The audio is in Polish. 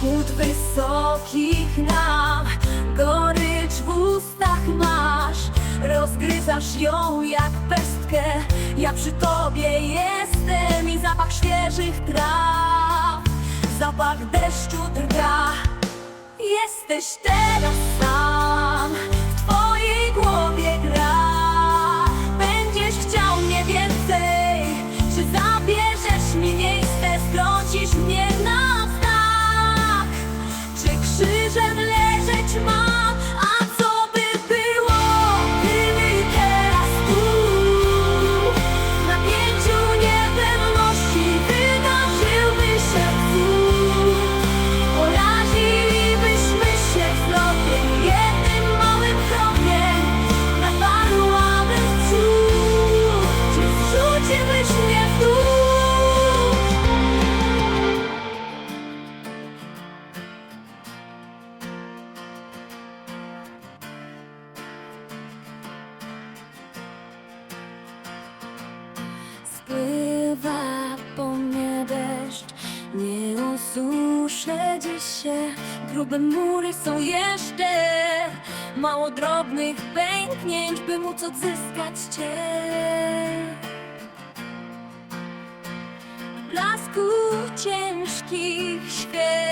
Chód wysokich nam Gorycz w ustach masz. Rozgryzasz ją jak pestkę. Ja przy tobie jestem I zapach świeżych traw. Zapach deszczu drga. Jesteś teraz sam. W twojej głowie gra. Będziesz chciał mnie więcej. Czy zabierzesz mi miejsce? Strącisz mnie düşman ususzę dziś się Grube mury są jeszcze. Mało drobnych pęknięć By móc odzyskać cię. Blasku ciężkich świec